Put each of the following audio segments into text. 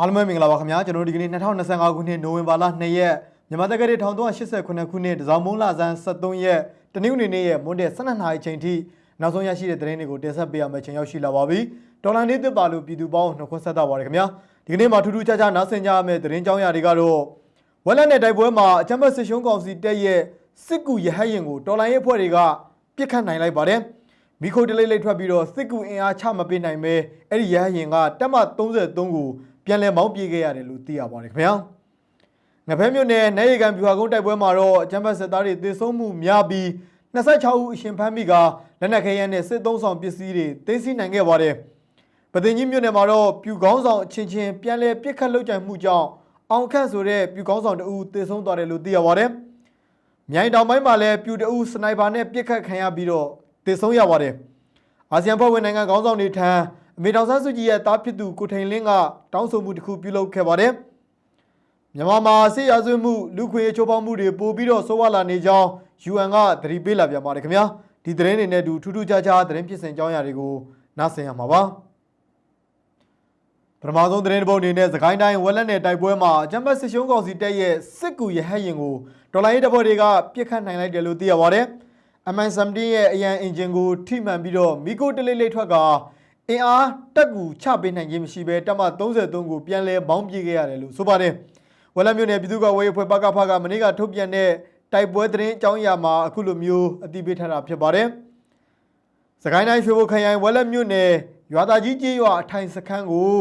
အားလုံးပဲမင်္ဂလာပါခင်ဗျာကျွန်တော်တို့ဒီကနေ့2025ခုနှစ်နိုဝင်ဘာလ2ရက်မြန်မာတက္ကသိုလ်1389ခုနှစ်တစောင်းမုံလဆန်း73ရက်တနင်္ဂနွေနေ့ရဲ့မွန်းတဲ့12နာရီအချိန်ထိနောက်ဆုံးရရှိတဲ့သတင်းတွေကိုတင်ဆက်ပေးရမယ့်ချိန်ရောက်ရှိလာပါပြီဒေါ်လာနေသစ်ပါလို့ပြည်သူပေါင်းနှုတ်ခွန်းဆက်တာပါတယ်ခင်ဗျာဒီကနေ့မှာထူးထူးခြားခြားနားဆင်ကြရမယ့်သတင်းကြောင်းရာတွေကတော့ဝက်လက်နဲ့တိုက်ပွဲမှာအချမ်းဘတ်စစ်ရှုံးကောင်စီတက်ရဲ့စစ်ကူရဟတ်ရင်ကိုတော်လိုင်းရေးအဖွဲ့တွေကပြစ်ခတ်နိုင်လိုက်ပါတယ်မိခိုတလိမ့်လိမ့်ထွက်ပြီးတော့စစ်ကူအင်အားချမပေးနိုင်ပဲအဲ့ဒီရဟတ်ရင်ကတက်မ33ကို ပြန်လည်မောင်းပြေးခဲ့ရတယ်လို့သိရပါတယ်ခင်ဗျာငဖဲမြို့နယ်နေရီကန်ဗျူဟာကုန်းတိုက်ပွဲမှာတော့အချမ်းဘတ်စစ်သားတွေသေဆုံးမှုများပြီး26ဦးအရှင်ဖမ်းမိကလက်နက်ခဲယမ်းနဲ့စစ်သုံးဆောင်ပစ္စည်းတွေသိမ်းဆည်းနိုင်ခဲ့ပါတယ်ပသိမ်ကြီးမြို့နယ်မှာတော့ပြူကောင်းဆောင်အချင်းချင်းပြန်လည်ပြစ်ခတ်လုပ်ကြံမှုကြောင့်အောင်ခန့်ဆိုတဲ့ပြူကောင်းဆောင်တအူသေဆုံးသွားတယ်လို့သိရပါတယ်။မြိုင်တောင်ပိုင်းမှာလည်းပြူတအူစနိုက်ပါနဲ့ပြစ်ခတ်ခံရပြီးတော့သေဆုံးရပါတယ်။အာဆီယံဖွဲ့ဝင်နိုင်ငံခေါင်းဆောင်တွေထံ အမေတောင်ဆန်းစုကြည်ရဲ့တားဖြစ်သူကိုထိန်လင်းကတောင်းဆိုမှုတစ်ခုပြုလုပ်ခဲ့ပါတယ်။မြန်မာမှာဆေးရဆွေးမှုလူခွေချိုးဖောက်မှုတွေပိုပြီးတော့ဆိုးဝါးလာနေကြောင်း UN ကသတိပေးလာပြန်ပါတယ်ခင်ဗျာ။ဒီသတင်းတွေနဲ့အတူထူးထူးခြားခြားသတင်းဖြစ်စဉ်ကြောင်းရာတွေကိုနားဆင်ရမှာပါ။ပထမဆုံးသတင်းတစ်ပုဒ်အနေနဲ့သခိုင်းတိုင်းဝက်လက်နယ်တိုက်ပွဲမှာအကြမ်းဖက်စစ်ရှုံးကောင်စီတပ်ရဲ့စစ်ကူရဟတ်ရင်ကိုဒေါ်လာရေးတပ်ဖွဲ့တွေကပြစ်ခတ်နိုင်လိုက်တယ်လို့သိရပါတယ်။ MI17 ရဲ့အရန်အင်ဂျင်ကိုထိမှန်ပြီးတော့မီကိုတလေးလေးထွက်ကာ အင်အားတက်ကူချပေးနိုင်ခြင်းမရှိဘဲတပ်မ33ကိုပြန်လဲမောင်းပြေးခဲ့ရတယ်လို့ဆိုပါတယ်။ဝက်လက်မြို့နယ်ပြည်သူ့ကာကွယ်ရေးအဖွဲ့ပကဖကမနေ့ကထုတ်ပြန်တဲ့တိုက်ပွဲသတင်းအကြောင်းအရာမှာအခုလိုမျိုးအသိပေးထားတာဖြစ်ပါတယ်။စကိုင်းတိုင်းရွှေဘိုခရိုင်ဝက်လက်မြို့နယ်ရွာသားကြီးကျေးရွာအထိုင်စခန်းကို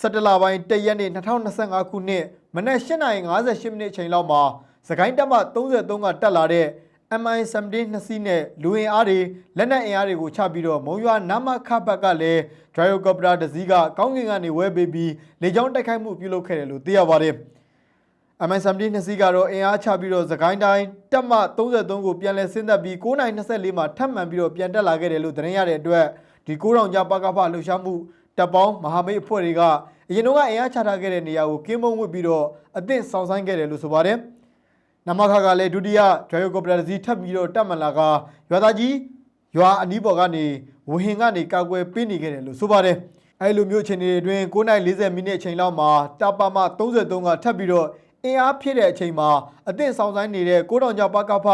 17လပိုင်း1ရက်နေ့2025ခုနှစ်မနက်8:58မိနစ်အချိန်လောက်မှာစကိုင်းတပ်မ33ကတက်လာတဲ့ MI17 နှစ်စီးနဲ့လူအင်အားတွေလက်နက်အင်အားတွေကိုချပြီးတော့မုံရွာနမခဘက်ကလည်း Dryocopter တစ်စီးကကောင်းကင်ကနေဝဲပေးပြီးလေကြောင်းတိုက်ခိုက်မှုပြုလုပ်ခဲ့တယ်လို့သိရပါတယ်။ MI17 နှစ်စီးကတော့အင်အားချပြီးတော့သခိုင်းတိုင်းတပ်မ33ကိုပြန်လည်ဆင်းသက်ပြီး9:24မှာထပ်မံပြီးတော့ပြန်တက်လာခဲ့တယ်လို့သတင်းရတဲ့အတွက်ဒီ9000ကျပကဖလှူရှားမှုတပ်ပေါင်းမဟာမိတ်အဖွဲ့တွေကအရင်တော့ကအင်အားချထားခဲ့တဲ့နေရာကိုကင်းမုံဝစ်ပြီးတော့အသင့်ဆောင်ဆိုင်ခဲ့တယ်လို့ဆိုပါတယ်။ နမခကလည်းဒုတိယဒရိုယိုကော်ပတာစီထပ်ပြီးတော့တက်မလာကရွာသားကြီးရွာအနီးပေါ်ကနေဝဟင်ကနေကာကွယ်ပေးနေခဲ့တယ်လို့ဆိုပါတယ်။အဲလိုမျိုးအချိန်တွေအတွင်း9:40မိနစ်အချိန်လောက်မှာတပ်ပမ33ကထပ်ပြီးတော့အင်အားဖြည့်တဲ့အချိန်မှာအသင့်ဆောင်ဆိုင်နေတဲ့9000ကျပကဖ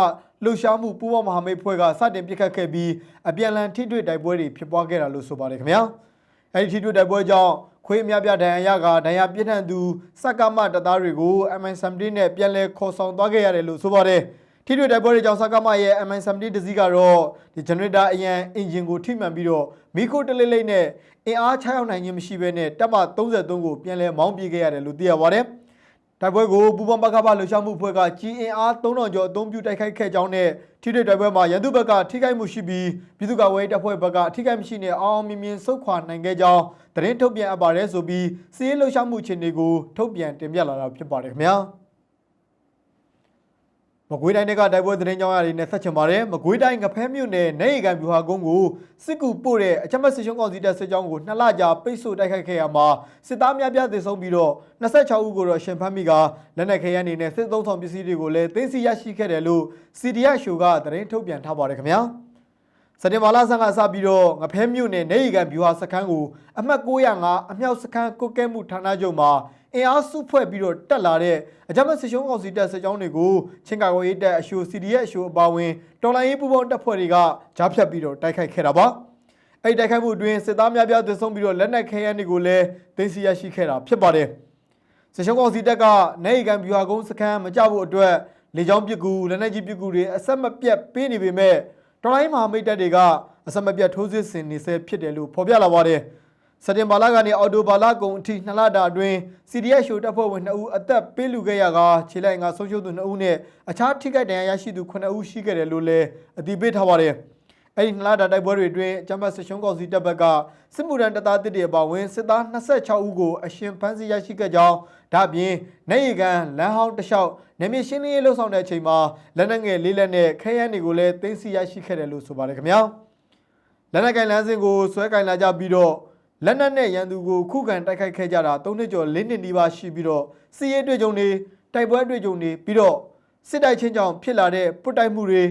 လှူရှားမှုပူးပေါင်းမဟာမိတ်ဖွဲ့ကစတင်ပစ်ခတ်ခဲ့ပြီးအပြန်အလှန်ထိတွေ့တိုက်ပွဲတွေဖြစ်ပွားခဲ့တာလို့ဆိုပါတယ်ခင်ဗျာ။အဲဒီထိတွေ့တိုက်ပွဲကြောင့် ခွေးအများပြဒဏ်ရာရကဒဏ်ရာပြင်းထန်သူစက္ကမတပ်သားတွေကို MI17 နဲ့ပြန်လည်ခေါ်ဆောင်သွားခဲ့ရတယ်လို့ဆိုပါတယ်။ထိတွေ့တိုက်ပွဲတွေကြောင့်စက္ကမရဲ့ MI17 တစည်းကတော့ဒီ generator အရန်အင်ဂျင်ကိုထိမှန်ပြီးတော့မီခိုတလေးလေးနဲ့အင်အားချရောက်နိုင်ခြင်းမရှိဘဲနဲ့တပ်မ33ကိုပြန်လည်မောင်းပြေးခဲ့ရတယ်လို့သိရပါတယ်။ တိုက်ပွဲကိုပူပေါင်းပကပလှူရှားမှုဖွဲ့ကကြီးအင်အား3000ကျော်အသုံးပြုတိုက်ခိုက်ခဲ့ကြောင်းနဲ့ထိတွေ့တိုက်ပွဲမှာရန်သူဘက်ကထိခိုက်မှုရှိပြီးပြည်သူ့ကာကွယ်ရေးတပ်ဖွဲ့ဘက်ကထိခိုက်မှုရှိနေအောင်အောင်မြင်မြင်ဆုတ်ခွာနိုင်ခဲ့ကြောင်းသတင်းထုတ်ပြန်အပ်ပါတယ်ဆိုပြီးစီးရေးလှူရှားမှုအခြေအနေကိုထုတ်ပြန်တင်ပြလာတာဖြစ်ပါတယ်ခင်ဗျာ မကွေးတိုင်းကတိုက်ပွဲသတင်းကြောင်းအရာတွေနဲ့ဆက်ချင်ပါတယ်မကွေးတိုင်းငဖဲမြို့နယ်နေရီကန်ဗျူဟာကုန်းကိုစစ်ကူပို့တဲ့အချက်မဲ့စစ်ရှုံးကောင်စီတပ်စစ်ကြောင်းကိုနှစ်လကြာပိတ်ဆို့တိုက်ခိုက်ခဲ့ရမှာစစ်သားများပြားသေဆုံးပြီးတော့26ဦးကိုတော့ရှင်ဖမ်းမိကလက်နက်ခဲယမ်းတွေနဲ့စစ်သုံးဆောင်ပစ္စည်းတွေကိုလည်းသိမ်းဆည်းရရှိခဲ့တယ်လို့ CDF ရှိုကသတင်းထုတ်ပြန်ထားပါတယ်ခင်ဗျာစက်တင်ဘာလဆန်းကစပြီးတော့ငဖဲမြို့နယ်နေရီကန်ဗျူဟာစခန်းကိုအမှတ်905အမြောက်စခန်းကုတ်ကဲမှုဌာနချုပ်မှာ အင်အားစုဖွဲ့ပြီးတော့တက်လာတဲ့အကြမ်းဖက်စစ်ရှုံးကောင်စီတပ်စစ်ကြောင်းတွေကိုချင်းကာကွယ်ရေးတပ်အရှို CDF အရှိုအပါဝင်တော်လိုင်းရေးပူးပေါင်းတပ်ဖွဲ့တွေကကြားဖြတ်ပြီးတော့တိုက်ခိုက်ခဲ့တာပါအဲ့ဒီတိုက်ခိုက်မှုအတွင်းစစ်သားများပြားသေဆုံးပြီးတော့လက်နက်ခဲယမ်းတွေကိုလည်းသိမ်းဆည်းရရှိခဲ့တာဖြစ်ပါတယ်စစ်ရှုံးကောင်စီတပ်ကနေရီကန်ဗျူဟာကုန်းစခန်းမကြဖို့အတွက်လေကြောင်းပစ်ကူလက်နက်ကြီးပစ်ကူတွေအဆက်မပြတ်ပေးနေပေမဲ့တော်လိုင်းမဟာမိတ်တပ်တွေကအဆက်မပြတ်ထိုးစစ်ဆင်နေဆဲဖြစ်တယ်လို့ဖော်ပြလာပါတယ် စက်တင်ဘာလကနေအော်တိုဘာလကုန်အထိနှစ်လတာအတွင်း CDS ရှိုတပ်ဖွဲ့ဝင်2ဦးအသက်ပေးလူခဲ့ရကခြေလိုက်ငါဆုံးရှုံးသူ2ဦးနဲ့အခြားထိခိုက်ဒဏ်ရာရရှိသူ9ဦးရှိခဲ့တယ်လို့လည်းအတည်ပြုထားပါတယ်။အဲဒီနှစ်လတာတိုက်ပွဲတွေအတွင်းကျမ်းပတ်စစ်ရှုံးကောင်စီတပ်ဘက်ကစစ်မှုထမ်းတပ်သားတစ်တွေအပါအဝင်စစ်သား26ဦးကိုအရှင်ဖမ်းဆီးရရှိခဲ့ကြောင်းဒါ့အပြင်နေရီကန်လမ်းဟောင်းတစ်လျှောက်နေမြေရှင်းလင်းရေးလှုပ်ဆောင်တဲ့အချိန်မှာလက်နက်ငယ်လေးလက်နဲ့ခဲယမ်းတွေကိုလည်းသိမ်းဆည်းရရှိခဲ့တယ်လို့ဆိုပါတယ်ခင်ဗျာ။လက်နက်ကင်လမ်းစဉ်ကိုဆွဲကင်လာကြပြီးတော့ လက်နက်နဲ့ရန်သူကိုခုခံတိုက်ခိုက်ခဲ့ကြတာ၃နှစ်ကျော်၄နှစ်နီးပါးရှိပြီးတော့စီးရဲတွေ့ကြုံတွေတိုက်ပွဲတွေ့ကြုံတွေပြီးတော့စစ်တိုက်ချင်းကြောင့်ဖြစ်လာတဲ့ပုတ်တိုက်မှုတွေ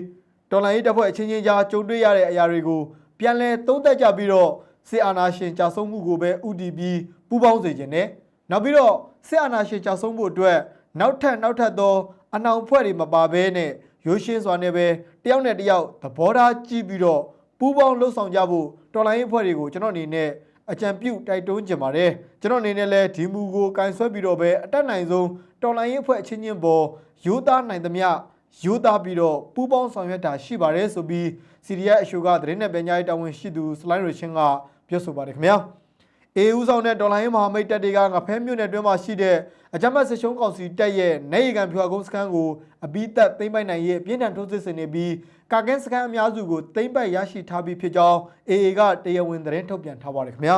ဒေါ်လာရေးတပ်ဖွဲ့အချင်းချင်းကြားကြုံတွေ့ရတဲ့အရာတွေကိုပြန်လည်သုံးသပ်ကြပြီးတော့စစ်အာဏာရှင်ကြာဆုံးမှုကိုပဲဥတီပြီးပူးပေါင်းစေခြင်းနဲ့နောက်ပြီးတော့စစ်အာဏာရှင်ကြောက်ဆုံးဖို့အတွက်နောက်ထပ်နောက်ထပ်သောအနှောင်ဖွဲ့တွေမပါဘဲနဲ့ရိုးရှင်းစွာနဲ့ပဲတယောက်နဲ့တယောက်သဘောထားကြည့်ပြီးတော့ပူးပေါင်းလှုပ်ဆောင်ကြဖို့တော်လိုင်းရေးဖွဲ့တွေကိုကျွန်တော်အနေနဲ့ အကြံပြုတိုက်တွန်းကြပါတယ်ကျွန်တော်အနေနဲ့လည်းဒီမူကိုကင်ဆွဲပြီးတော့ပဲအတက်နိုင်ဆုံးတော်လိုင်းရေးဖွဲ့အချင်းချင်းပေါ်ယူသားနိုင်သမျှယူသားပြီးတော့ပူးပေါင်းဆောင်ရွက်တာရှိပါတယ်ဆိုပြီးစီရီယာအရှိုကသတင်းနဲ့ပညာရေးတာဝန်ရှိသူစလိုင်းရချင်းကပြောဆိုပါတယ်ခင်ဗျာ အေဦးဆောင်တဲ့ဒေါ်လာရင်းမဟာမိတ်တပ်တွေကငဖဲမြို့နယ်တွင်းမှာရှိတဲ့အကြမ်းဖက်ဆစ်ရှုံးကောင်စီတပ်ရဲ့နေရီကန်ဖြူအကုန်းစခန်းကိုအဘိသက်သိမ့်ပိုက်နိုင်ရဲ့ပြည်ထန်ထိုးစစ်ဆင်နေပြီးကာကင်းစခန်းအများစုကိုသိမ့်ပိုက်ရရှိထားပြီးဖြစ်ကြောင်း AA ကတရားဝင်သတင်းထုတ်ပြန်ထားပါတယ်ခင်ဗျာ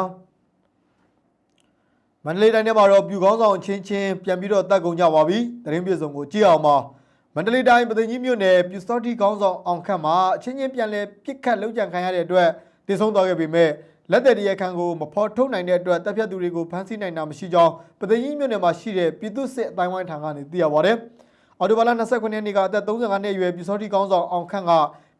မန္တလေးတိုင်းထဲမှာတော့ပြူကောင်းဆောင်ချင်းချင်းပြန်ပြီးတော့တက်ကုန်ကြပါပြီသတင်းပြေဆုံးကိုကြည့်အောင်ပါမန္တလေးတိုင်းပသိမ်ကြီးမြို့နယ်ပြူစောတိကောင်းဆောင်အောင်ခန့်မှာအချင်းချင်းပြန်လဲပြစ်ခတ်လုံးကြံခံရတဲ့အတွက်တည်ဆုံးသွားခဲ့ပေမဲ့ လက်သက်တရားခံကိုမဖော်ထုတ်နိုင်တဲ့အတွက်တပ်ဖြတ်သူတွေကိုဖမ်းဆီးနိုင်တာမရှိကြောင်းပသိမ်ကြီးမြို့နယ်မှာရှိတဲ့ပြည်သူ့စစ်အတိုင်းဝိုင်းထံကနေသိရပါဗျ။အော်တိုဘာလ29ရက်နေ့ကအသက်35နှစ်အရွယ်ပြည်စောတိကောင်းဆောင်အောင်ခန့်က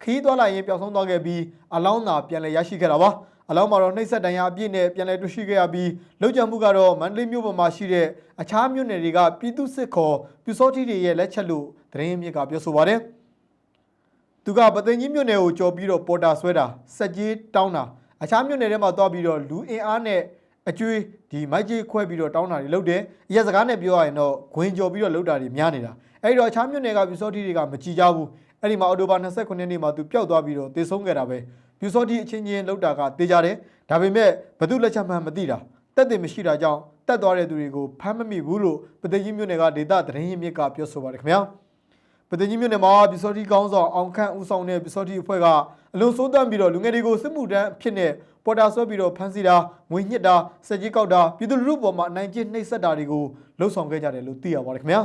ခီးသွားလာရင်ပျောက်ဆုံးသွားခဲ့ပြီးအလောင်းသာပြန်လည်ရရှိခဲ့တာပါ။အလောင်းမှာတော့နှိပ်စက်တန်ရာအပြည့်နဲ့ပြန်လည်တွေ့ရှိခဲ့ရပြီးလောက်ကျန်မှုကတော့မန္တလေးမြို့ပေါ်မှာရှိတဲ့အခြားမြို့နယ်တွေကပြည်သူ့စစ်ခေါ်ပြည်စောတိတွေရဲ့လက်ချက်လို့သတင်းမြစ်ကပြောဆိုပါတယ်။သူကပသိမ်ကြီးမြို့နယ်ကိုကြော်ပြီးတော့ပေါ်တာဆွဲတာစက်ကြီးတောင်းတာ အခြားမြို့နယ်ထဲမှာသွားပြီးတော့လူအင်အားနဲ့အကျွေးဒီမိုက်ကြီးခွဲပြီးတော့တောင်းတာတွေလုပ်တယ်အရက်စကားနဲ့ပြောရရင်တော့ဂွင်ကြော်ပြီးတော့လုပ်တာတွေများနေတာအဲ့ဒီတော့အခြားမြို့နယ်ကပြူစောတိတွေကမကြည်ကြဘူးအဲ့ဒီမှာအော်တိုဘာ29ရက်နေ့မှာသူပျောက်သွားပြီးတော့တေဆုံးခဲ့တာပဲပြူစောတိအချင်းချင်းလောက်တာကတေးကြတယ်ဒါပေမဲ့ဘသူလက်ချက်မှမသိတာတက်တယ်မရှိတာကြောင့်တက်သွားတဲ့သူတွေကိုဖမ်းမမိဘူးလို့ပသိမ်ကြီးမြို့နယ်ကဒေသသတင်းရင်းမြစ်ကပြောဆိုပါတယ်ခင်ဗျာပသိမ်ကြီးမြို့နယ်မှာပီစောတိကောင်းဆောင်အောင်ခန့်ဦးဆောင်တဲ့ပီစောတိအဖွဲ့က အလွန်စိုးတမ်းပြီးတော့လူငယ်တွေကိုစစ်မှုထမ်းအဖြစ်နဲ့ပေါ်တာဆွဲပြီးတော့ဖမ်းဆီးတာငွေညှစ်တာစက်ကြီးကောက်တာပြည်သူလူထုပေါ်မှာအနိုင်ကျင့်နှိပ်စက်တာတွေကိုလှုံ့ဆော်ခဲ့ကြတယ်လို့သိရပါတယ်ခင်ဗျာ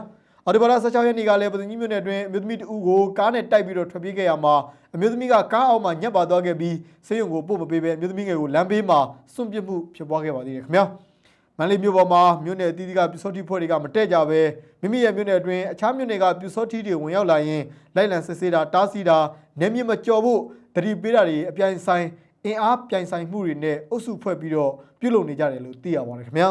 အော်ဒီဘာလာ16ရက်နေ့ကလည်းပသိမ်ကြီးမြို့နယ်အတွင်းအမျိုးသမီးတဦးကိုကားနဲ့တိုက်ပြီးတော့ထွက်ပြေးခဲ့ရမှာအမျိုးသမီးကကားအောက်မှာညက်ပါသွားခဲ့ပြီးဆေးရုံကိုပို့မပေးဘဲအမျိုးသမီးငယ်ကိုလမ်းဘေးမှာစွန့်ပစ်မှုဖြစ်ပွားခဲ့ပါသေးတယ်ခင်ဗျာမန္တလေးမြို့ပေါ်မှာမြို့နယ်အသီးသီးကပြူစောတိဖွဲ့တွေကမတက်ကြပဲမိမိရဲ့မြို့နယ်အတွင်းအခြားမြို့နယ်ကပြူစောတိတွေဝင်ရောက်လာရင်လိုက်လံစစ်ဆေးတာတားဆီးတာနေမြင့်မကျော်ဖို့ တတိပေးတာတွေအပြိုင်ဆိုင်အင်အားပြိုင်ဆိုင်မှုတွေနဲ့အုပ်စုဖွဲ့ပြီးတော့ပြုလုပ်နေကြတယ်လို့သိရပါတယ်ခင်ဗျာ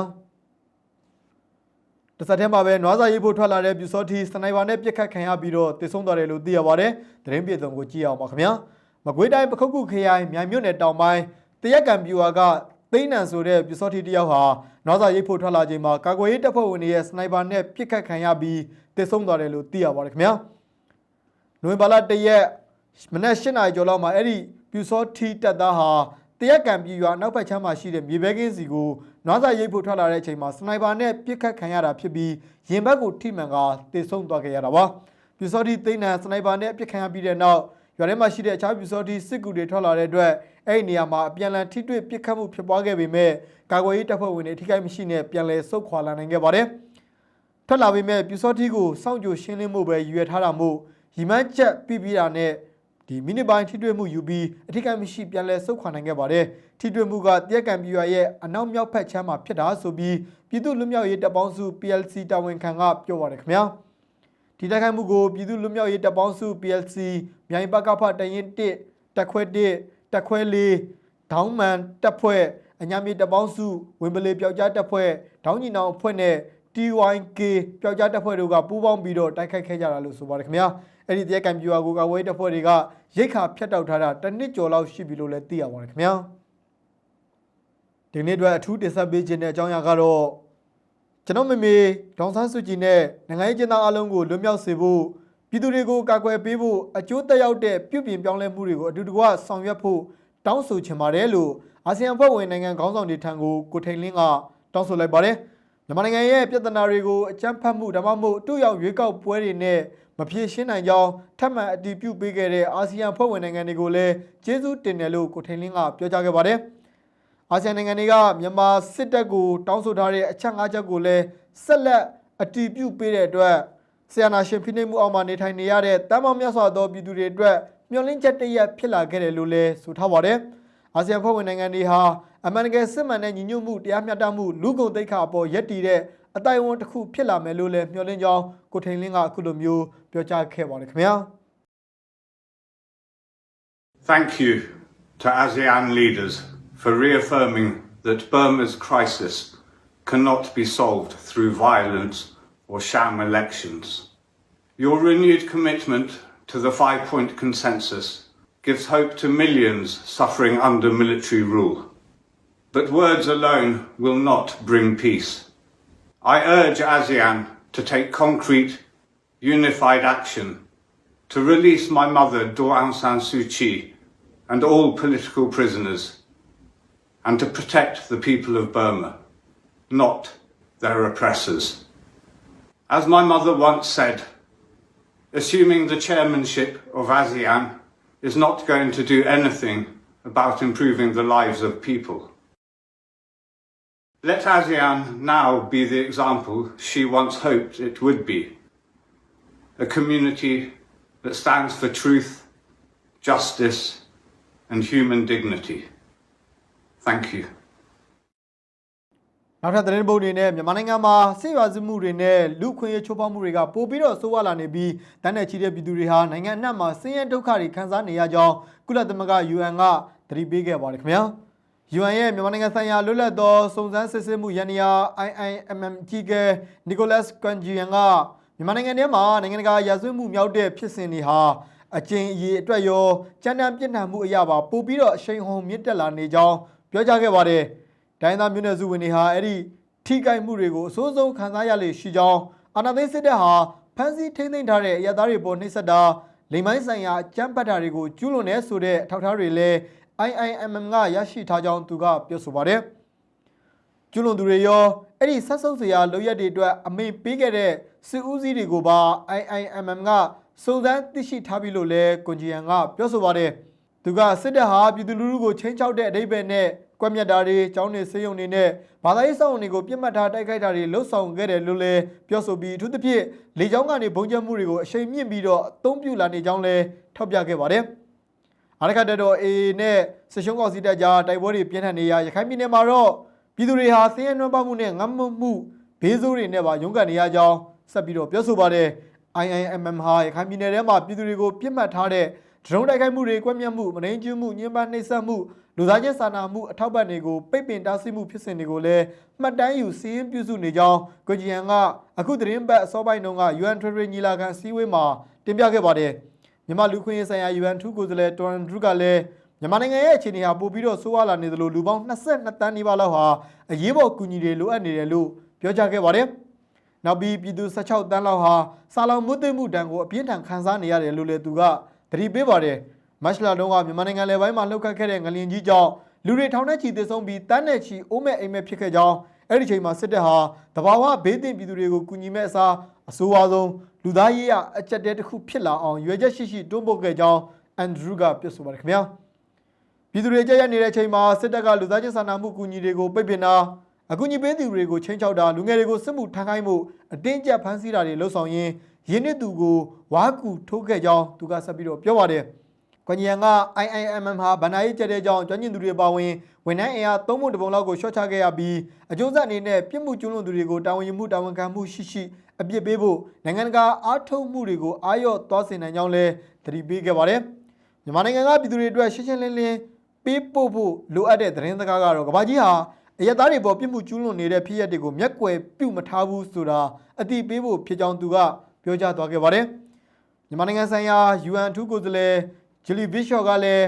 တစ်ဆက်တည်းမှာပဲနွားစာရေးဖို့ထွက်လာတဲ့ပြူစောတိစနိုက်ပါနဲ့ပြစ်ခတ်ခံရပြီးတော့တည်ဆုံးသွားတယ်လို့သိရပါတယ်သတင်းပြေဆုံးကိုကြည့်အောင်ပါခင်ဗျာမကွေးတိုင်းပခုတ်ကူခရိုင်မြိုင်မြို့နယ်တောင်ပိုင်းတရက်ကံပြူဟာကသိန်းနံဆိုတဲ့ပြူစောတိတယောက်ဟာနွားစာရိတ်ဖို့ထွက်လာချိန်မှာကာကွယ်ရေးတပ်ဖွဲ့ဝင်တွေရဲ့စနိုက်ပါနဲ့ပစ်ခတ်ခံရပြီးတေဆုံးသွားတယ်လို့သိရပါတယ်ခင်ဗျာနိုဝင်ဘာလ၁ရက် မနက်၈နာရီကျော်လောက်မှာအဲ့ဒီပြူစောတိတပ်သားဟာတရက်ကံပြည်ရွာနောက်ဘက်ချမ်းမှာရှိတဲ့မြေဘဲကင်းစီကိုနွားစာရိတ်ဖို့ထွက်လာတဲ့အချိန်မှာစနိုက်ပါနဲ့ပစ်ခတ်ခံရတာဖြစ်ပြီးရင်ဘတ်ကိုထိမှန်ကတေဆုံးသွားခဲ့ရတာပါပြူစောတိသိန်းနံစနိုက်ပါနဲ့ပစ်ခံရပြီးတဲ့နောက်ရွာထဲမှာရှိတဲ့အခြားပြူစောတိစစ်ကူတွေထွက်လာတဲ့အတွက်အဲ့ဒီနေရာမှာအပြန်အလှန်ထိတွေ့ပစ်ခတ်မှုဖြစ်ပွားခဲ့ပေမဲ့ကာကွယ်ရေးတပ်ဖွဲ့ဝင်တွေအထိကိမရှိနဲ့ပြန်လည်ဆုတ်ခွာလာနိုင်ခဲ့ပါတယ်။ထွက်လာပေမဲ့ပြူစောတိကိုစောင့်ကြိုရှင်းလင်းမှုပဲရည်ရွယ်ထားတာမို့ရီမန်းချက်ပြီးပြီးတာနဲ့ ဒီမိနစ်ပိုင်းထိတွေ့မှုယူပြီးအထိကိမရှိပြန်လည်ဆုတ်ခွာနိုင်ခဲ့ပါတယ်။ထိတွေ့မှုကတရက်ကံပြူရွာရဲ့အနောက်မြောက်ဖက်ချမ်းမှာဖြစ်တာဆိုပြီးပြည်သူ့လူမျိုးရေးတပ်ပေါင်းစု PLC တာဝန်ခံကပြောပါတယ်ခင်ဗျာ။ဒီတိုက်ခိုက်မှုကိုပြည်သူ့လူမျိုးရေးတပ်ပေါင်းစု PLC မြိုင်ပကဖတရင်1တက်ခွဲ1တက်ခွဲ4ဒေါင်းမန်တပ်ဖွဲ့အညာမြေတပ်ပေါင်းစုဝင်ပလေပျောက်ကြားတပ်ဖွဲ့ဒေါင်းညီနောင်အဖွဲ့နဲ့ TYK ပျောက်ကြားတပ်ဖွဲ့တို့ကပူးပေါင်းပြီးတော့တိုက်ခိုက်ခဲ့ကြတာလို့ဆိုပါတယ်ခင်ဗျာ အဲ့ဒီတရားကံပြူဟာကိုကဝေးတပ်ဖွဲ့တွေကရိတ်ခါဖျက်တောက်ထားတာတစ်နှစ်ကျော်လောက်ရှိပြီလို့လည်းသိရပါတယ်ခင်ဗျာဒီနေ့အတွက်အထူးတင်ဆက်ပေးခြင်းတဲ့အကြောင်းအရာကတော့ကျွန်တော်မေမေဒေါန်ဆန်းစုကြည်နဲ့နိုင်ငံရေးကျင်းသားအလုံးကိုလွတ်မြောက်စေဖို့ပြည်သူတွေကိုကာကွယ်ပေးဖို့အကျိုးသက်ရောက်တဲ့ပြုပြင်ပြောင်းလဲမှုတွေကိုအတူတကွဆောင်ရွက်ဖို့တောင်းဆိုချင်ပါတယ်လို့အာဆီယံဖွဲ့ဝင်နိုင်ငံခေါင်းဆောင်တွေထံကိုကိုထိန်လင်းကတောင်းဆိုလိုက်ပါတယ်မြန်မာနိုင်ငံရဲ့ပြည်ထနာတွေကိုအကြမ်းဖက်မှုဒါမှမဟုတ်တူရောက်ရွေးကောက်ပွဲတွေနဲ့ မဖြေရှင်းနိုင်ကြောင်းထပ်မံအတည်ပြုပေးခဲ့တဲ့အာဆီယံဖွဲ့ဝင်နိုင်ငံတွေကိုလည်းကျေးဇူးတင်တယ်လို့ကိုထိန်လင်းကပြောကြားခဲ့ပါတယ်အာဆီယံနိုင်ငံတွေကမြန်မာစစ်တပ်ကိုတောင်းဆိုထားတဲ့အချက်၅ချက်ကိုလည်းဆက်လက်အတည်ပြုပေးတဲ့အတွက်ဆီယနာရှင်ဖိနှိပ်မှုအောက်မှာနေထိုင်နေရတဲ့တမ်းမောင်မြတ်စွာသောပြည်သူတွေအတွက်မျှော်လင့်ချက်တစ်ရပ်ဖြစ်လာခဲ့တယ်လို့လည်းဆိုထားပါတယ်။အာဆီယံဖွဲ့ဝင်နိုင်ငံတွေဟာအမှန်တကယ်စစ်မှန်တဲ့ညီညွတ်မှုတရားမျှတမှုလူကုန်သိက္ခာအပေါ်ယက်တည်တဲ့ အတိုင်းအဝန်တစ်ခုဖြစ်လာမယ်လို့လည်းမျှော်လင့်ကြောင်းကိုထိန်လင်းကအခုလိုမျိုးပြောကြားခဲ့ပါတယ်ခင်ဗျာ။ Thank you to ASEAN leaders for reaffirming that Burma's crisis cannot be solved through violence or sham elections. Your renewed commitment to the five point consensus gives hope to millions suffering under military rule. But words alone will not bring peace. I urge ASEAN to take concrete, unified action to release my mother, Daw Aung San Suu Kyi, and all political prisoners, and to protect the people of Burma, not their oppressors. As my mother once said, assuming the chairmanship of ASEAN is not going to do anything about improving the lives of people. Let ASEAN now be the example she once hoped it would be a community that stands for truth, justice, and human dignity. Thank you. နောက်ထပ်သတင်းပုတ်တွေနဲ့မြန်မာနိုင်ငံမှာစစ်ရွာစုမှုတွေနဲ့လူခွင့်ရေးချိုးဖောက်မှုတွေကပိုပြီးတော့ဆိုးဝါးလာနေပြီးတန်းတဲ့ချီတဲ့ပြည်သူတွေဟာနိုင်ငံအနှံ့မှာဆင်းရဲဒုက္ခတွေခံစားနေရကြောင်းကုလသမဂ္ဂ UN ကသတိပေးခဲ့ပါတယ်ခင်ဗျာ UN ရဲ့မြန်မာနိုင်ငံဆိုင်ရာလွတ်လပ်သောစုံစမ်းစစ်ဆေးမှုယန္တရား IIMM ကြီးကနီကိုလတ်ကွန်ဂျီယန်ကမြန်မာနိုင်ငံထဲမှာနိုင်ငံတကာရာဇဝတ်မှုမြောက်တဲ့ဖြစ်စဉ်တွေဟာအကျဉ်အရေးအတွက်ရောကြမ်းတမ်းပြစ်ဒဏ်မှုအရာပါပိုပြီးတော့အရှိန်ဟုန်မြင့်တက်လာနေကြောင်းပြောကြားခဲ့ပါတယ်။တိုင်းသားမျိုးနွယ်စုဝင်တွေဟာအဲ့ဒီထိကိုက်မှုတွေကိုအဆိုးဆုံးခံစားရလေရှိကြောင်းအာဏာသိမ်းစစ်တပ်ဟာဖမ်းဆီးထိန်းသိမ်းထားတဲ့အရသားတွေပေါ်နှိပ်စက်တာလိမ်မိုင်းဆိုင်ရာအကြမ်းဖက်တာတွေကိုကျူးလွန်နေဆိုတဲ့အထောက်အထားတွေလည်း IIMM ကရရှိထားကြောင်းသူကပြောဆိုပါတယ်။ကျွလွန်သူတွေရောအဲ့ဒီဆက်ဆုပ်စရာလုပ်ရက်တွေအတွက်အမိန်ပေးခဲ့တဲ့စစ်ဦးစီးတွေကိုပါ IIMM ကစုံစမ်းသိရှိထားပြီလို့လည်းကွန်ဂျီယန်ကပြောဆိုပါတယ်။သူကစစ်တပ်ဟာပြည်သူလူထုကိုချင်းချောက်တဲ့အဓိပ္ပာယ်နဲ့ကွက်မြတ်တာတွေចောင်းနေစေယုံတွေနဲ့ဘာသာရေးစောင့်တွေကိုပြစ်မှတ်ထားတိုက်ခိုက်တာတွေလှုပ်ဆောင်ခဲ့တယ်လို့လည်းပြောဆိုပြီးအထူးသဖြင့်လေကြောင်းကနေဘုံကျမှုတွေကိုအရှိန်မြင့်ပြီးတော့အသုံးပြုလာနေကြောင်းလည်းထောက်ပြခဲ့ပါတယ်။ အားရခတ်တော် AA နဲ့ဆရှုံးကောင်စီတပ်ကြားတိုက်ပွဲတွေပြင်းထန်နေရရခိုင်ပြည်နယ်မှာတော့ပြည်သူတွေဟာဆင်းရဲနှွမ်းပါမှုနဲ့ငတ်မွတ်မှုဘေးဆိုးတွေနဲ့ပါရုန်းကန်နေရကြောင်းဆက်ပြီးတော့ပြောဆိုပါတယ် IIMM ဟာရခိုင်ပြည်နယ်ထဲမှာပြည်သူတွေကိုပြစ်မှတ်ထားတဲ့ဒရုန်းတိုက်ခိုက်မှုတွေကွက်မြက်မှုမရင်းကျူးမှုညှဉ်းပန်းနှိပ်စက်မှုလူသားချင်းစာနာမှုအထောက်ပံ့တွေကိုပိတ်ပင်တားဆီးမှုဖြစ်စဉ်တွေကိုလည်းမှတ်တမ်းယူစီးရင်ပြုစုနေကြောင်းကွန်ဂျီယန်ကအခုသတင်းပတ်အစောပိုင်းတုန်းက UN Treasury ညီလာခံစည်းဝေးမှာတင်ပြခဲ့ပါတယ် မြန်မာလူခွင့်ရေးဆိုင်ရာ UN ထူးကိုယ်စားလှယ်တော်ရန်ဒရုကလည်းမြန်မာနိုင်ငံရဲ့အခြေအနေဟာပိုပြီးတော့ဆိုးဝါးလာနေသလိုလူပေါင်း22တန်းနီးပါးလောက်ဟာအရေးပေါ်ကူညီတွေလိုအပ်နေတယ်လို့ပြောကြားခဲ့ပါတယ်။နောက်ပြီးပြည်သူ16တန်းလောက်ဟာစာလောင်မှုသိမှုတံကိုအပြင်းထန်ခံစားနေရတယ်လို့လည်းသူကသတိပေးပါတယ်။မတ်လတုန်းကမြန်မာနိုင်ငံလယ်ပိုင်းမှာလှုပ်ခတ်ခဲ့တဲ့ငလျင်ကြီးကြောင့်လူတွေထောင်ထဲချီသေဆုံးပြီးတန်းနဲ့ချီအိုးမဲ့အိမ်မဲ့ဖြစ်ခဲ့ကြောင်းအဲ့ဒီချိန်မှာစစ်တပ်ဟာတဘာဝဘေးသင့်ပြည်သူတွေကိုကူညီမဲ့အစားအဆိုးအဆုံး လူသားရေးရအကြက်တဲတစ်ခုဖြစ်လာအောင်ရွေချက်ရှိရှိတွန်းပို့ခဲ့ကြောင်းအန်ဒရူးကပြောဆိုပါတယ်ခင်ဗျာပြည်သူတွေကြက်ရက်နေတဲ့အချိန်မှာစစ်တပ်ကလူသားချင်းစာနာမှုကူညီတွေကိုပိတ်ပင်တာအကူအညီပေးသူတွေကိုချင်းချောက်တာလူငယ်တွေကိုစစ်မှုထမ်းခိုင်းမှုအတင်းကျပ်ဖမ်းဆီးတာတွေလှုပ်ဆောင်ရင်းရင်းနစ်သူကိုဝါကူထိုးခဲ့ကြောင်းသူကဆက်ပြီးတော့ပြောပါတယ်ကွန်ဂျီယန်က IIMM ဟာဗန်နာရေးကျတဲ့ကြောင်းကျွမ်းကျင်သူတွေပါဝင်ဝန်ထမ်းအင်အားသုံးပုံတစ်ပုံလောက်ကိုရှော့ချခဲ့ရပြီးအကျိုးဆက်အနေနဲ့ပြစ်မှုကျူးလွန်သူတွေကိုတာဝန်ယူမှုတာဝန်ခံမှုရှိရှိ အပြစ်ပေးဖို့နိုင်ငံတကာအားထုတ်မှုတွေကိုအာရုံသွားစေနိုင်ကြောင်းလည်းသတိပေးခဲ့ပါတယ်မြန်မာနိုင်ငံကပြည်သူတွေအတွက်ရှင်းရှင်းလင်းလင်းပေးပို့ဖို့လိုအပ်တဲ့သတင်းစကားကတော့ကမ္ဘာကြီးဟာအယက်သားတွေပေါ်ပြစ်မှုကျူးလွန်နေတဲ့ဖြစ်ရပ်တွေကိုမျက်ကွယ်ပြုမထားဘူးဆိုတာအတိပေးဖို့ဖြစ်ကြောင်းသူကပြောကြားသွားခဲ့ပါတယ်မြန်မာနိုင်ငံဆိုင်ရာ UN ထူးကိုယ်စားလှယ်ဂျူလီဘစ်ရှော့ကလည်း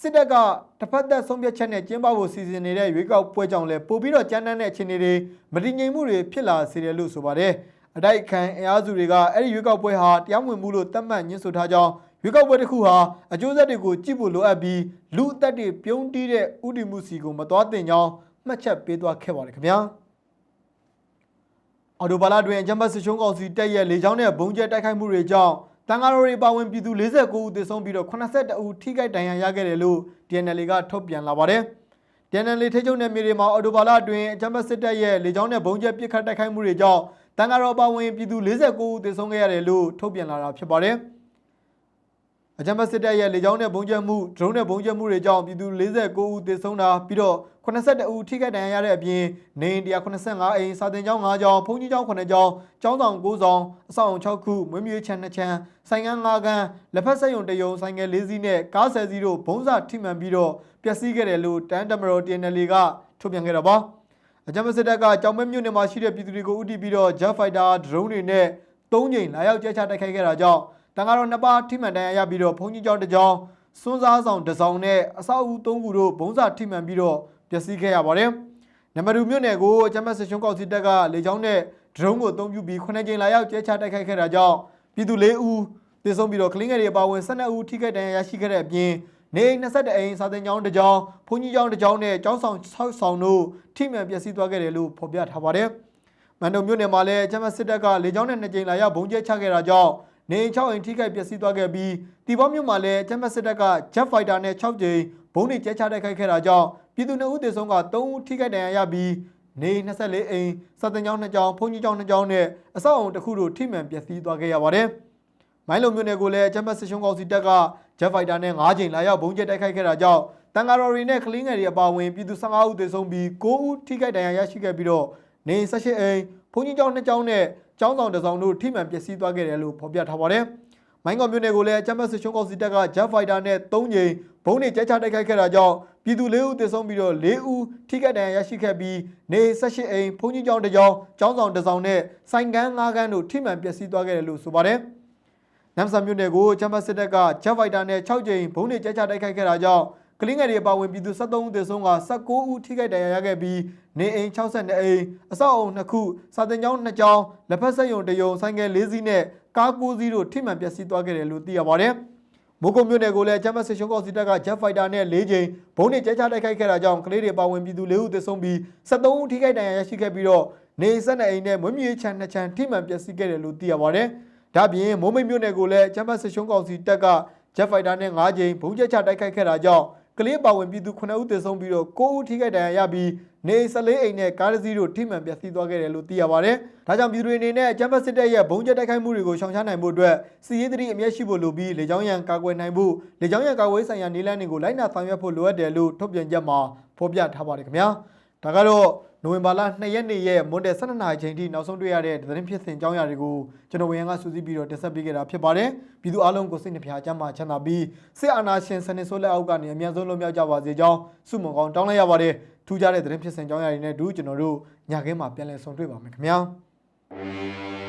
စစ်တပ်ကတစ်ဖက်သက်ဆုံးဖြတ်ချက်နဲ့ကျင်းပဖို့စီစဉ်နေတဲ့ရွေးကောက်ပွဲကြောင့်လည်းပိုပြီးတော့ကြမ်းတမ်းတဲ့အခြေအနေတွေမတည်ငြိမ်မှုတွေဖြစ်လာစေတယ်လို့ဆိုပါတယ် အတိုက်အခံအင်အားစုတွေကအဲ့ဒီရွေးကောက်ပွဲဟာတရားဝင်မှုလို့သတ်မှတ်ညှင်းဆိုထားကြောင်းရွေးကောက်ပွဲတစ်ခုဟာအကျိုးဆက်တွေကိုကြည့်ဖို့လိုအပ်ပြီးလူအသက်တွေပြုံးတီးတဲ့ဥတီမှုစီကိုမတော်တင်ကြောင်းမှတ်ချက်ပေးသွားခဲ့ပါတယ်ခင်ဗျာအော်တိုဘာလတွင်ဂျမ်ဘတ်စချုံးကောင်စီတက်ရဲ့လေကြောင်းနဲ့ဘုံကျဲတိုက်ခိုက်မှုတွေကြောင့်တန်ဃာတော်တွေပါဝင်ပြည်သူ49ဦးသေဆုံးပြီးတော့82ဦးထိခိုက်ဒဏ်ရာရခဲ့တယ်လို့ DNL ကထုတ်ပြန်လာပါတယ်။ DNL ထိချုပ်နယ်မြေတွေမှာအော်တိုဘာလအတွင်းအကြမ်းဖက်စစ်တပ်ရဲ့လေကြောင်းနဲ့ဘုံကျဲပစ်ခတ်တိုက်ခိုက်မှုတွေကြောင့် တန်ဃာတော်ပါဝင်ပြည်သူ49ဦးသေဆုံးခဲ့ရတယ်လို့ထုတ်ပြန်လာတာဖြစ်ပါတယ်။အကြမ်းဖက်စစ်တပ်ရဲ့လေကြောင်းနဲ့ဘုံကျဲမှုဒရုန်းနဲ့ဘုံကျဲမှုတွေကြောင့်ပြည်သူ49ဦးသေဆုံးတာပြီးတော့82ဦးထိခိုက်ဒဏ်ရာရတဲ့အပြင်နေအိမ်185အိမ်စာတင်ကျောင်း5ကျောင်းဘုန်းကြီးကျောင်း9ကျောင်းကျောင်းဆောင်9ဆောင်အဆောက်အုံ6ခုမွေးမြူးချမ်း2ချမ်းဆိုင်ကန်း5ကန်းလက်ဖက်ဆက်ယုံတယုံဆိုင်ငယ်4စီးနဲ့ကား10စီးတို့ဘုံစာထိမှန်ပြီးတော့ပျက်စီးခဲ့တယ်လို့တန်းတမတော် TNL ကထုတ်ပြန်ခဲ့တာပါ အကြမ်းဖက်စစ်တပ်ကကြောင်မဲမြို့နယ်မှာရှိတဲ့ပြည်သူတွေကိုဥတီပြီးတော့ Jet Fighter drone တွေနဲ့၃ချိန်လာရောက်ကျဲချတိုက်ခိုက်ခဲ့တာကြောင့်တန်ဃာတော်နှစ်ပါးထိမှန်ဒဏ်ရာရပြီးတော့ဘုံကြီးကျောင်းတစ်ကျောင်းစွန်းစားဆောင်တစ်ဆောင်နဲ့အဆောက်အဦ၃ခုတို့ဘုံစာထိမှန်ပြီးတော့ပျက်စီးခဲ့ရပါတယ်။နံပါတ်2မြို့နယ်ကိုအကြမ်းဖက်စစ်ရှုံးကောက်စီတပ်ကလေကြောင်းနဲ့ drone ကိုအသုံးပြုပြီး9ချိန်လာရောက်ကျဲချတိုက်ခိုက်ခဲ့တာကြောင့်ပြည်သူ၄ဦးသေဆုံးပြီးတော့ကလင်းငယ်တွေအပါအဝင်12ဦးထိခိုက်ဒဏ်ရာရရှိခဲ့တဲ့အပြင် နေအိမ်21အိမ်စာသင်ကျောင်းတစ်ကျောင်းဘုန်းကြီးကျောင်းတစ်ကျောင်းနဲ့ကျောင်းဆောင်6ဆောင်တို့ထိမှန်ပျက်စီးသွားခဲ့တယ်လို့ဖော်ပြထားပါတယ်။မန်တုံမြို့နယ်မှာလည်းအကြမ်းဖက်စစ်တပ်ကလေကြောင်းနဲ့2ကြိမ်လာရောက်ဘုံကျဲချခဲ့တာကြောင့်နေအိမ်6အိမ်ထိခိုက်ပျက်စီးသွားခဲ့ပြီးတီဘောမြို့မှာလည်းအကြမ်းဖက်စစ်တပ်က Jet Fighter နဲ့6ကြိမ်ဘုံတွေကျဲချတိုက်ခိုက်ခဲ့တာကြောင့်ပြည်သူ2ဦးသေဆုံးက3ဦးထိခိုက်ဒဏ်ရာရပြီးနေ24အိမ်စာသင်ကျောင်း2ကျောင်းဘုန်းကြီးကျောင်း2ကျောင်းနဲ့အဆောက်အုံတစ်ခုတို့ထိမှန်ပျက်စီးသွားခဲ့ရပါတယ်။ မိုင်းလုံမြို့နယ်ကိုလည်းအကြမ်းဖက်စစ်ရှုံးကောင်စီတပ်က Jet Fighter နဲ့9ကြိမ်လာရောက်ဘုံကျဲတိုက်ခိုက်ခဲ့တာကြောင့်တန်ဃာတော်တွေနဲ့ကလင်းငယ်တွေအပါအဝင်ပြည်သူ15ဦးသေဆုံးပြီး9ဦးထိခိုက်ဒဏ်ရာရရှိခဲ့ပြီးတော့နေ18အိမ်ဘုန်းကြီးကျောင်း2ကျောင်းနဲ့ကျောင်းဆောင်တစ်ဆောင်တို့ထိမှန်ပျက်စီးသွားခဲ့တယ်လို့ဖော်ပြထားပါတယ်။မိုင်းကောင်မြို့နယ်ကိုလည်းအကြမ်းဖက်စစ်ရှုံးကောင်စီတပ်က Jet Fighter နဲ့3ကြိမ်ဘုံတွေကျဲချတိုက်ခိုက်ခဲ့တာကြောင့်ပြည်သူ၄ဦးသေဆုံးပြီးတော့၄ဦးထိခိုက်ဒဏ်ရာရရှိခဲ့ပြီးနေ18အိမ်ဘုန်းကြီးကျောင်းတစ်ကျောင်းကျောင်းဆောင်တစ်ဆောင်နဲ့ဆိုင်ကန်း၅ကန်းတို့ထိမှန်ပျက်စီးသွားခဲ့တယ်လို့ဆိုပါတယ်။ နမ်ဆန်မြို့နယ်ကိုချမ်ဘတ်စစ်တပ်ကဂျက်ဖိုက်တာနဲ့6ကြိမ်ဘုံးတွေကျဲချတိုက်ခိုက်ခဲ့တာကြောင့်ကလင်းငယ်တွေအပါအဝင်ပြည်သူ73ဦးသေဆုံးက19ဦးထိခိုက်ဒဏ်ရာရခဲ့ပြီးနေအိမ်62အိမ်အဆောက်အုံ2ခုစာတင်ကျောင်း2ကျောင်းလက်ဖက်ဆက်ယုံတစ်ယုံဆိုင်ကယ်၄စီးနဲ့ကား9စီးတို့ထိမှန်ပျက်စီးသွားခဲ့တယ်လို့သိရပါတယ်။မိုးကုတ်မြို့နယ်ကိုလည်းချမ်ဘတ်စစ်ရှုံးကောက်စီတပ်ကဂျက်ဖိုက်တာနဲ့၄ကြိမ်ဘုံးတွေကျဲချတိုက်ခိုက်ခဲ့တာကြောင့်ကလေးတွေအပါအဝင်ပြည်သူ၄ဦးသေဆုံးပြီး73ဦးထိခိုက်ဒဏ်ရာရရှိခဲ့ပြီးတော့နေ12အိမ်နဲ့မွေးမြူချမ်း2ချမ်းထိမှန်ပျက်စီးခဲ့တယ်လို့သိရပါတယ်။ ဒါ့အပြင်မိုးမိတ်မြို့နယ်ကိုလည်းချမ်ဘတ်စစ်ရှုံးကောင်စီတပ်ကဂျက်ဖိုက်တာနဲ့၅ကြိမ်ဘုံကျက်ချတိုက်ခိုက်ခဲ့တာကြောင့်ကလေးပါဝင်ပြည်သူ9ဦးသေဆုံးပြီးတော့9ဦးထိခိုက်ဒဏ်ရာရပြီးနေ14အိမ်နဲ့ကားတစ်စီးတို့ထိမှန်ပျက်စီးသွားခဲ့တယ်လို့သိရပါတယ်။ဒါကြောင့်ပြည်သူတွေအနေနဲ့ချမ်ဘတ်စစ်တပ်ရဲ့ဘုံကျက်တိုက်ခိုက်မှုတွေကိုရှောင်ရှားနိုင်ဖို့အတွက်စီရေးသတိအမျက်ရှိဖို့လိုပြီးလေကြောင်းရန်ကာကွယ်နိုင်ဖို့လေကြောင်းရန်ကာကွယ်ဆိုင်ရာနည်းလမ်းတွေကိုလိုက်နာဆောင်ရွက်ဖို့လိုအပ်တယ်လို့ထုတ်ပြန်ချက်မှာဖော်ပြထားပါတယ်ခင်ဗျာ။ ဒါကတော့နိုဝင်ဘာလ2ရက်နေ့ရဲ့မွန်တယ်12နာရီချိန်ထိနောက်ဆုံးတွေ့ရတဲ့သတင်းဖြစ်စဉ်အကြောင်းအရာတွေကိုကျွန်တော်ဝေယံကစူးစီးပြီးတော့တင်ဆက်ပေးခဲ့တာဖြစ်ပါတယ်။ပြည်သူအလုံးကိုစိတ်နှပြချမ်းသာချမ်းသာပြီးစစ်အာဏာရှင်စနစ်ဆိုးလက်အောက်ကနေအမြန်ဆုံးလွတ်မြောက်ကြပါစေကြောင်းဆုမွန်ကောင်းတောင်းလိုက်ရပါတယ်။ထူးခြားတဲ့သတင်းဖြစ်စဉ်အကြောင်းအရာတွေနဲ့အတူကျွန်တော်တို့ညခင်းမှာပြန်လည်ဆုံတွေ့ပါမယ်ခင်ဗျာ။